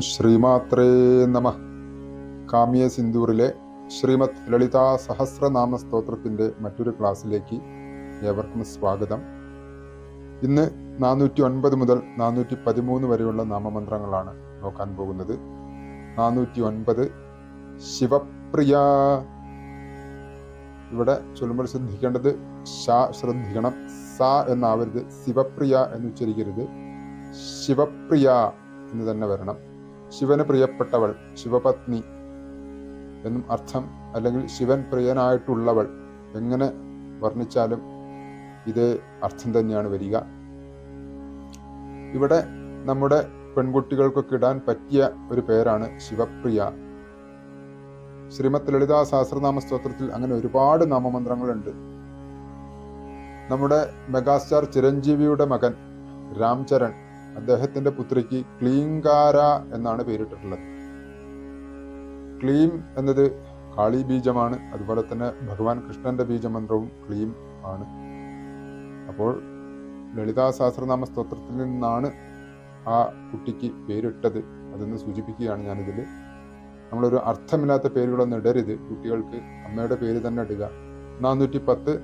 ശ്രീമാത്രേ നമ. കാമ്യ സിന്ദൂറിലെ ശ്രീമത് ലളിതാ സഹസ്രനാമ സ്തോത്രത്തിന്റെ മറ്റൊരു ക്ലാസ്സിലേക്ക് ഏവർക്കും സ്വാഗതം. ഇന്ന് നാനൂറ്റി ഒൻപത് മുതൽ നാനൂറ്റി പതിമൂന്ന് വരെയുള്ള നാമമന്ത്രങ്ങളാണ് നോക്കാൻ പോകുന്നത്. നാനൂറ്റി ഒൻപത് ശിവപ്രിയ. ഇവിടെ ചൊല്ലുമ്പോൾ ശ്രദ്ധിക്കേണ്ടത് ഷ ശ്രദ്ധിക്കണം. സ എന്നാവരുത്. ശിവപ്രിയ എന്ന് ഉച്ചരിക്കരുത്. ശിവപ്രിയ എന്ന് തന്നെ വരണം. ശിവന് പ്രിയപ്പെട്ടവൾ ശിവപത്നി എന്നും അർത്ഥം അല്ലെങ്കിൽ ശിവൻ പ്രിയനായിട്ടുള്ളവൾ എങ്ങനെ വർണിച്ചാലും ഇതേ അർത്ഥം തന്നെയാണ് വരിക. ഇവിടെ നമ്മുടെ പെൺകുട്ടികൾക്കൊക്കെ ഇടാൻ പറ്റിയ ഒരു പേരാണ് ശിവപ്രിയ. ശ്രീമത് ലളിതാ സഹസ്രനാമ സ്തോത്രത്തിൽ അങ്ങനെ ഒരുപാട് നാമമന്ത്രങ്ങളുണ്ട്. നമ്മുടെ മെഗാസ്റ്റാർ ചിരഞ്ജീവിയുടെ മകൻ രാംചരൺ അദ്ദേഹത്തിന്റെ പുത്രിക്ക് ക്ലീങ്കാര എന്നാണ് പേരിട്ടിട്ടുള്ളത്. ക്ലീം എന്നത് കാളി ബീജമാണ്. അതുപോലെ തന്നെ ഭഗവാൻ കൃഷ്ണന്റെ ബീജമന്ത്രവും ക്ലീം ആണ്. അപ്പോൾ ലളിതാ സഹസ്രനാമ സ്തോത്രത്തിൽ നിന്നാണ് ആ കുട്ടിക്ക് പേരിട്ടത് അതെന്ന് സൂചിപ്പിക്കുകയാണ് ഞാനിതിൽ നമ്മളൊരു അർത്ഥമില്ലാത്ത പേരുകളൊന്നും ഇടരുത്. കുട്ടികൾക്ക് അമ്മയുടെ പേര് തന്നെ ഇടുക. നാനൂറ്റി പത്ത്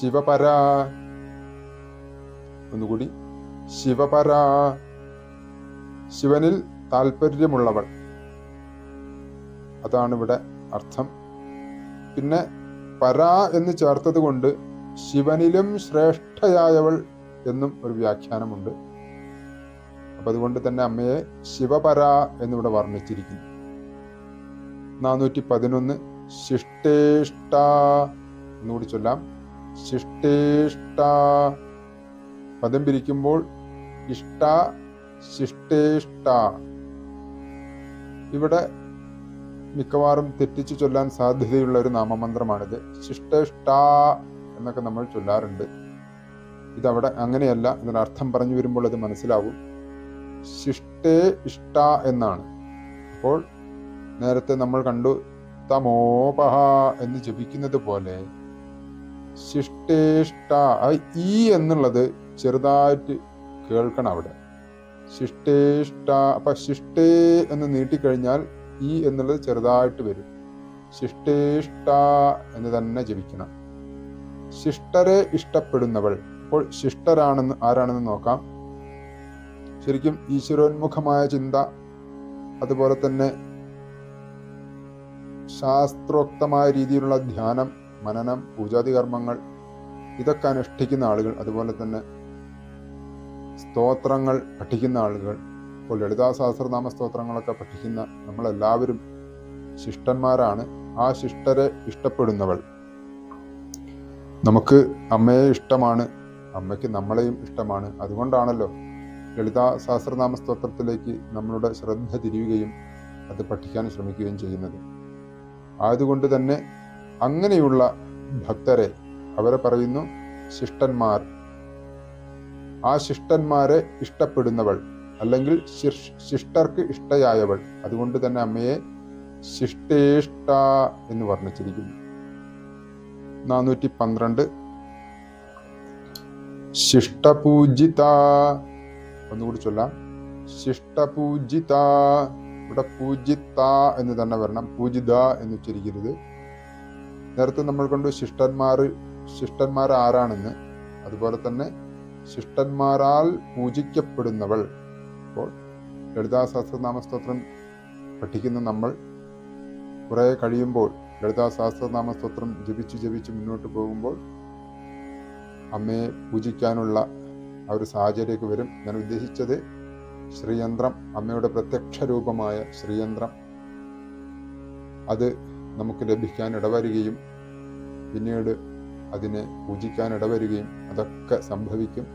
ശിവപര ഒന്നുകൂടി ശിവപര. ശിവനിൽ താല്പര്യമുള്ളവൾ. അതാണ് ഇവിടെ അർത്ഥം. പിന്നെ പരാ എന്ന് ചേർത്തത് കൊണ്ട് ശിവനിലും ശ്രേഷ്ഠയായവൾ എന്നും ഒരു വ്യാഖ്യാനമുണ്ട്. അപ്പൊ അതുകൊണ്ട് തന്നെ അമ്മയെ ശിവപര എന്നിവിടെ വർണിച്ചിരിക്കുന്നു. നാനൂറ്റി പതിനൊന്ന് ശിഷ്ടേഷ്ട എന്നുകൂടി ചൊല്ലാം. ശിഷ്ടേഷ്ട. പദം പിരിക്കുമ്പോൾ ഇഷ്ട ശിഷ്ടേഷ്ട. ഇവിടെ മിക്കവാറും തെറ്റിച്ചു ചൊല്ലാൻ സാധ്യതയുള്ള ഒരു നാമമന്ത്രമാണിത്. ശിഷ്ടേഷ്ട എന്നൊക്കെ നമ്മൾ ചൊല്ലാറുണ്ട്. ഇതവിടെ അങ്ങനെയല്ല ഇതിനർത്ഥം പറഞ്ഞു വരുമ്പോൾ അത് മനസ്സിലാവും. ശിഷ്ടേ ഇഷ്ട എന്നാണ്. അപ്പോൾ നേരത്തെ നമ്മൾ കണ്ടു തമോപഹ എന്ന് ജപിക്കുന്നത് പോലെ ശിഷ്ടേഷ്ട ഈ എന്നുള്ളത് ചെറുതായിട്ട് കേൾക്കണം അവിടെ. ശിഷ്ടേഷ്ട അപ്പൊ ശിഷ്ടേ എന്ന് നീട്ടിക്കഴിഞ്ഞാൽ ഈ എന്നുള്ളത് ചെറുതായിട്ട് വരും. ശിഷ്ടേഷ്ട എന്ന് തന്നെ ജപിക്കണം. ശിഷ്ടരെ ഇഷ്ടപ്പെടുന്നവൾ അപ്പോൾ ശിഷ്ടരാണെന്ന് ആരാണെന്ന് നോക്കാം. ശരിക്കും ഈശ്വരോന്മുഖമായ ചിന്ത അതുപോലെ തന്നെ ശാസ്ത്രോക്തമായ രീതിയിലുള്ള ധ്യാനം മനനം പൂജാതി കർമ്മങ്ങൾ ഇതൊക്കെ അനുഷ്ഠിക്കുന്ന ആളുകൾ അതുപോലെ തന്നെ സ്തോത്രങ്ങൾ പഠിക്കുന്ന ആളുകൾ ഇപ്പോൾ ലളിതാ സഹസ്രനാമ സ്തോത്രങ്ങളൊക്കെ പഠിക്കുന്ന നമ്മളെല്ലാവരും ശിഷ്ടന്മാരാണ്. ആ ശിഷ്ടരെ ഇഷ്ടപ്പെടുന്നവൾ. നമുക്ക് അമ്മയെ ഇഷ്ടമാണ് അമ്മയ്ക്ക് നമ്മളെയും ഇഷ്ടമാണ്. അതുകൊണ്ടാണല്ലോ ലളിതാ സഹസ്രനാമ സ്തോത്രത്തിലേക്ക് നമ്മളുടെ ശ്രദ്ധ തിരിയുകയും അത് പഠിക്കാൻ ശ്രമിക്കുകയും ചെയ്യുന്നത്. ആയതുകൊണ്ട് തന്നെ അങ്ങനെയുള്ള ഭക്തരെ അവരെ പറയുന്നു ശിഷ്ടന്മാർ. ആ ശിഷ്ടന്മാരെ ഇഷ്ടപ്പെടുന്നവൾ അല്ലെങ്കിൽ ശിഷ്ടർക്ക് ഇഷ്ടയായവൾ. അതുകൊണ്ട് തന്നെ അമ്മയെ ശിഷ്ടേഷ്ട എന്ന് വർണിച്ചിരിക്കുന്നു. നാനൂറ്റി പന്ത്രണ്ട് ശിഷ്ടപൂജിത. ഒന്നുകൂടി ചൊല്ലാം. ശിഷ്ടപൂജിത. ഇവിടെ പൂജിത്ത എന്ന് തന്നെ വരണം. പൂജിത എന്ന് ഉച്ചരിക്കരുത്. നേരത്തെ നമ്മൾ കണ്ടു ശിഷ്ടന്മാർ ശിഷ്ടന്മാർ ആരാണെന്ന് അതുപോലെ തന്നെ ശിഷ്ടന്മാരാൽ പൂജിക്കപ്പെടുന്നവൾ. അപ്പോൾ ലളിതാ സഹസ്രനാമ സ്തോത്രം പഠിക്കുന്ന നമ്മൾ കുറേ കഴിയുമ്പോൾ ലളിതാ സഹസ്രനാമ സ്തോത്രം ജപിച്ച് ജപിച്ച് മുന്നോട്ട് പോകുമ്പോൾ അമ്മയെ പൂജിക്കാനുള്ള ആ ഒരു സാഹചര്യമൊക്കെ വരും. ഞാൻ ഉദ്ദേശിച്ചത് ശ്രീയന്ത്രം അമ്മയുടെ പ്രത്യക്ഷ രൂപമായ ശ്രീയന്ത്രം. അത് നമുക്ക് ലഭിക്കാൻ ഇടവരികയും പിന്നീട് അതിനെ പൂജിക്കാൻ ഇടവരികയും അതൊക്കെ സംഭവിക്കും.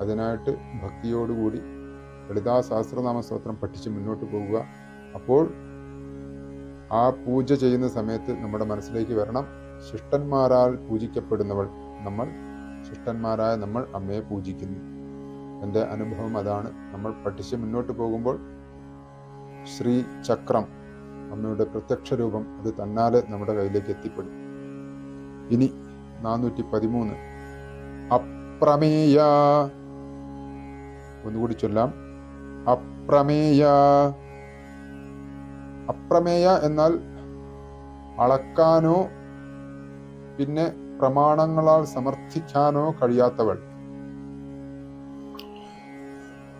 അതിനായിട്ട് ഭക്തിയോടുകൂടി ലളിതാ സഹസ്രനാമ സ്തോത്രം പഠിച്ച് മുന്നോട്ട് പോവുക അപ്പോൾ ആ പൂജ ചെയ്യുന്ന സമയത്ത് നമ്മുടെ മനസ്സിലേക്ക് വരണം. ശിഷ്ടന്മാരാൽ പൂജിക്കപ്പെടുന്നവൾ നമ്മൾ ശിഷ്ടന്മാരായ നമ്മൾ അമ്മയെ പൂജിക്കുന്നു. എന്റെ അനുഭവം അതാണ്. നമ്മൾ പഠിച്ച് മുന്നോട്ട് പോകുമ്പോൾ ശ്രീ ചക്രം അമ്മയുടെ പ്രത്യക്ഷ രൂപം അത് തന്നാലെ നമ്മുടെ കയ്യിലേക്ക് എത്തിപ്പെടും. ഇനി നാനൂറ്റി പതിമൂന്ന് അപ്രമേയ. ഒന്നുകൂടി ചൊല്ലാം. അപ്രമേയ. അപ്രമേയ എന്നാൽ അളക്കാനോ പിന്നെ പ്രമാണങ്ങളാൽ സമർത്ഥിക്കാനോ കഴിയാത്തവൾ.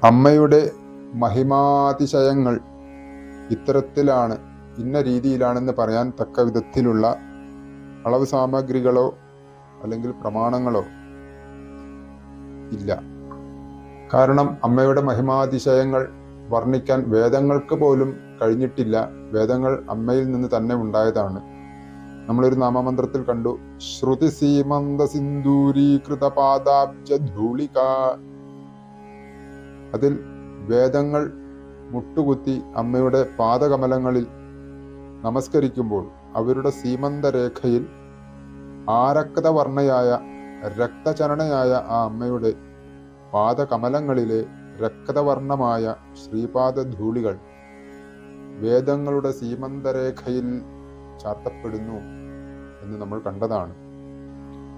അമ്മയുടെ മഹിമാതിശയങ്ങൾ ഇത്തരത്തിലാണ് ഇന്ന രീതിയിലാണെന്ന് പറയാൻ തക്ക വിധത്തിലുള്ള അളവ് സാമഗ്രികളോ അല്ലെങ്കിൽ പ്രമാണങ്ങളോ ഇല്ല. കാരണം അമ്മയുടെ മഹിമാതിശയങ്ങൾ വർണിക്കാൻ വേദങ്ങൾക്ക് പോലും കഴിഞ്ഞിട്ടില്ല. വേദങ്ങൾ അമ്മയിൽ നിന്ന് തന്നെ ഉണ്ടായതാണ്. നമ്മളൊരു നാമമന്ത്രത്തിൽ കണ്ടു. ശ്രുതി സീമന്ത സിന്ദൂരീകൃത പാദാബ്ജ ധൂളിക. അതിൽ വേദങ്ങൾ മുട്ടുകുത്തി അമ്മയുടെ പാദകമലങ്ങളിൽ നമസ്കരിക്കുമ്പോൾ അവരുടെ സീമന്തരേഖയിൽ ആരക്ത വർണയായ രക്തചരണയായ ആ അമ്മയുടെ പാദകമലങ്ങളിലെ രക്തവർണമായ ശ്രീപാദധൂളികൾ വേദങ്ങളുടെ സീമന്തരേഖയിൽ ചാർത്തപ്പെടുന്നു എന്ന് നമ്മൾ കണ്ടതാണ്.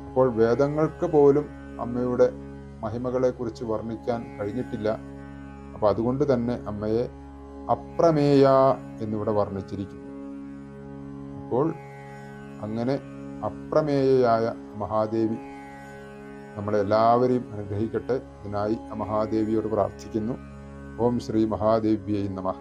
അപ്പോൾ വേദങ്ങൾക്ക് പോലും അമ്മയുടെ മഹിമകളെക്കുറിച്ച് വർണിക്കാൻ കഴിഞ്ഞിട്ടില്ല. അപ്പൊ അതുകൊണ്ട് തന്നെ അമ്മയെ അപ്രമേയ എന്നിവിടെ വർണിച്ചിരിക്കുന്നു. അപ്പോൾ അങ്ങനെ അപ്രമേയയായ മഹാദേവി നമ്മളെ എല്ലാവരെയും അനുഗ്രഹിക്കട്ടെ. ഇതിനായി മഹാദേവിയോട് പ്രാർത്ഥിക്കുന്നു. ഓം ശ്രീ മഹാദേവ്യൈ നമഃ.